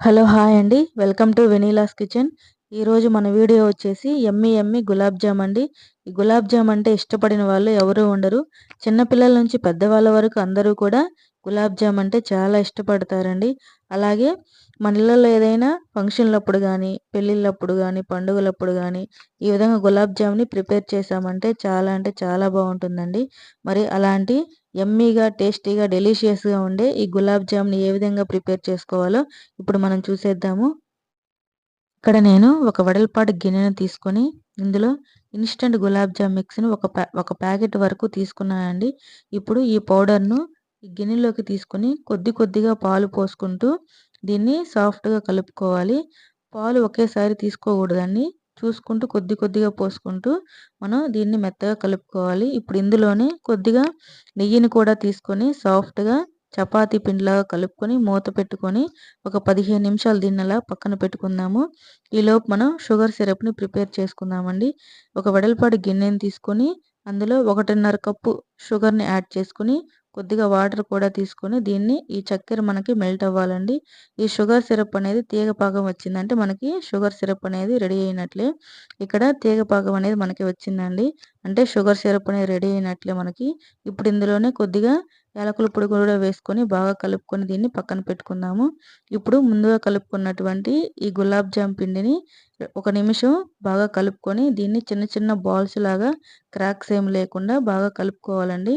Hello hi అండి. Welcome to Vanilla's kitchen. ఈరోజు మన వీడియో వచ్చేసి ఎమ్మి ఎమ్మి గులాబ్ జామ్ అండి. ఈ గులాబ్ జామ్ అంటే ఇష్టపడిన వాళ్ళు ఎవరూ ఉండరు. చిన్నపిల్లల నుంచి పెద్దవాళ్ళ వరకు అందరూ కూడా గులాబ్ జామ్ అంటే చాలా ఇష్టపడతారండి. అలాగే మన ఇళ్ళల్లో ఏదైనా ఫంక్షన్లప్పుడు కానీ పెళ్ళిళ్ళప్పుడు కానీ పండుగలప్పుడు కానీ ఈ విధంగా గులాబ్ జామ్ని ప్రిపేర్ చేసామంటే చాలా అంటే చాలా బాగుంటుందండి. మరి అలాంటి ఎమ్మీగా టేస్టీగా డెలిషియస్గా ఉండే ఈ గులాబ్ జామ్ని ఏ విధంగా ప్రిపేర్ చేసుకోవాలో ఇప్పుడు మనం చూసేద్దాము. ఇక్కడ నేను ఒక వడలపాటి గిన్నెను తీసుకొని ఇందులో ఇన్స్టెంట్ గులాబ్ జామ్ మిక్స్ని ఒక ప్యా ఒక ప్యాకెట్ వరకు తీసుకున్నానండి. ఇప్పుడు ఈ పౌడర్ను ఈ గిన్నెలోకి తీసుకొని కొద్ది కొద్దిగా పాలు పోసుకుంటూ దీన్ని సాఫ్ట్గా కలుపుకోవాలి. పాలు ఒకేసారి తీసుకోకూడదండి. చూసుకుంటూ కొద్ది కొద్దిగా పోసుకుంటూ మనం దీన్ని మెత్తగా కలుపుకోవాలి. ఇప్పుడు ఇందులోనే కొద్దిగా నెయ్యిని కూడా తీసుకొని సాఫ్ట్గా చపాతీ పిండిలాగా కలుపుకొని మూత పెట్టుకొని ఒక పదిహేను నిమిషాలు దీన్ని అలా పక్కన పెట్టుకుందాము. ఈలోపు మనం షుగర్ సిరప్ని ప్రిపేర్ చేసుకుందామండి. ఒక వెడల్పాటి గిన్నెని తీసుకొని అందులో ఒకటిన్నర కప్పు షుగర్ని యాడ్ చేసుకుని కొద్దిగా వాటర్ కూడా తీసుకొని దీన్ని ఈ చక్కెర మనకి మెల్ట్ అవ్వాలండి. ఈ షుగర్ సిరప్ అనేది తీగ పాకం వచ్చిందంటే మనకి షుగర్ సిరప్ అనేది రెడీ అయినట్లే ఇక్కడ తీగ పాకం అనేది మనకి వచ్చిందండి. అంటే షుగర్ సిరప్ అనేది రెడీ అయినట్లే మనకి. ఇప్పుడు ఇందులోనే కొద్దిగా యాలకుల పొడి కూడా వేసుకొని బాగా కలుపుకొని దీన్ని పక్కన పెట్టుకుందాము. ఇప్పుడు ముందుగా కలుపుకున్నటువంటి ఈ గులాబ్ జామ్ పిండిని ఒక నిమిషం బాగా కలుపుకొని దీన్ని చిన్న చిన్న బాల్స్ లాగా క్రాక్స్ ఏం లేకుండా బాగా కలుపుకోవాలండి.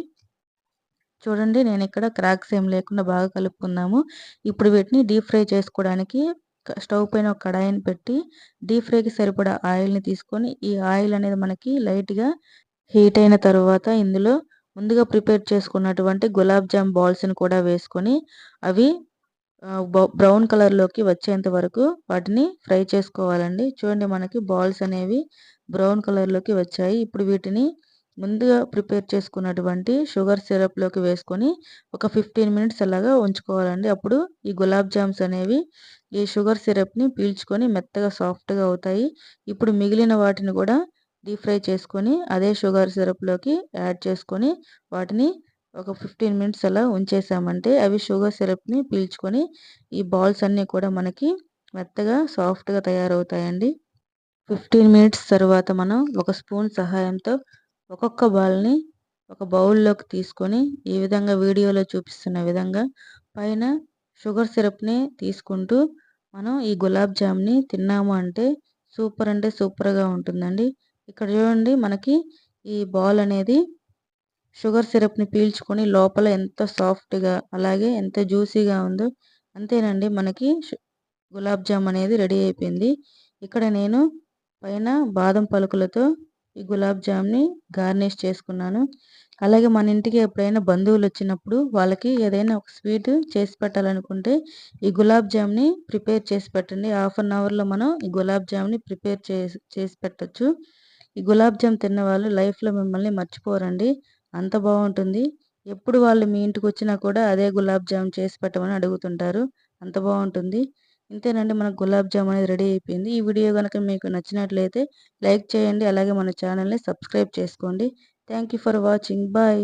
చూడండి నేను ఇక్కడ క్రాక్స్ ఏం లేకుండా బాగా కలుపుకుందాము ఇప్పుడు వీటిని డీప్ ఫ్రై చేసుకోవడానికి స్టవ్ పైన ఒక కడాయిని పెట్టి డీప్ ఫ్రైకి సరిపడా ఆయిల్ని తీసుకొని ఈ ఆయిల్ అనేది మనకి లైట్గా హీట్ అయిన తర్వాత ఇందులో ముందుగా ప్రిపేర్ చేసుకున్నటువంటి గులాబ్ జామ్ బాల్స్ని కూడా వేసుకొని అవి బ్రౌన్ కలర్లోకి వచ్చేంత వరకు వాటిని ఫ్రై చేసుకోవాలండి. చూడండి మనకి బాల్స్ అనేవి బ్రౌన్ కలర్లోకి వచ్చాయి. ఇప్పుడు వీటిని ముందుగా ప్రిపేర్ చేసుకున్నటువంటి షుగర్ సిరప్లోకి వేసుకొని ఒక ఫిఫ్టీన్ మినిట్స్ అలాగా ఉంచుకోవాలండి. అప్పుడు ఈ గులాబ్ జామ్స్ అనేవి ఈ షుగర్ సిరప్ని పీల్చుకొని మెత్తగా సాఫ్ట్గా అవుతాయి. ఇప్పుడు మిగిలిన వాటిని కూడా డీప్ ఫ్రై చేసుకొని అదే షుగర్ సిరప్లోకి యాడ్ చేసుకొని వాటిని ఒక ఫిఫ్టీన్ మినిట్స్ అలా ఉంచేసామంటే అవి షుగర్ సిరప్ని పీల్చుకొని ఈ బాల్స్ అన్నీ కూడా మనకి మెత్తగా సాఫ్ట్గా తయారవుతాయండి. ఫిఫ్టీన్ మినిట్స్ తర్వాత మనం ఒక స్పూన్ సహాయంతో ఒక్కొక్క బాల్ని ఒక బౌల్లోకి తీసుకొని ఈ విధంగా వీడియోలో చూపిస్తున్న విధంగా పైన షుగర్ సిరప్ని తీసుకుంటూ మనం ఈ గులాబ్ జామ్ని తిన్నాము అంటే సూపర్ అంటే సూపర్గా ఉంటుందండి. ఇక్కడ చూడండి మనకి ఈ బాల్ అనేది షుగర్ సిరప్ని పీల్చుకొని లోపల ఎంత సాఫ్ట్గా అలాగే ఎంత జ్యూసీగా ఉందో అంతేనండి మనకి గులాబ్ జామ్ అనేది రెడీ అయిపోయింది. ఇక్కడ నేను పైన బాదం పలుకులతో ఈ గులాబ్ జామ్ని గార్నిష్ చేసుకున్నాను. అలాగే మన ఇంటికి ఎప్పుడైనా బంధువులు వచ్చినప్పుడు వాళ్ళకి ఏదైనా ఒక స్వీట్ చేసి పెట్టాలనుకుంటే ఈ గులాబ్ జామ్ని ప్రిపేర్ చేసి పెట్టండి. హాఫ్ అన్ అవర్లో మనం ఈ గులాబ్ జామ్ని ప్రిపేర్ చేసి చేసి పెట్టచ్చు. ఈ గులాబ్ జామ్ తిన్న వాళ్ళు లైఫ్లో మిమ్మల్ని మర్చిపోరండి. అంత బాగుంటుంది. ఎప్పుడు వాళ్ళు మీ ఇంటికి వచ్చినా కూడా అదే గులాబ్ జామ్ చేసి పెట్టమని అడుగుతుంటారు. అంత బాగుంటుంది. ఇంతేనండి మనకు గులాబ్ జామ్ అనేది రెడీ అయిపోయింది. ఈ వీడియో కనుక మీకు నచ్చినట్లయితే లైక్ చేయండి. అలాగే మన ఛానల్ని సబ్స్క్రైబ్ చేసుకోండి. Thank for watching. బాయ్.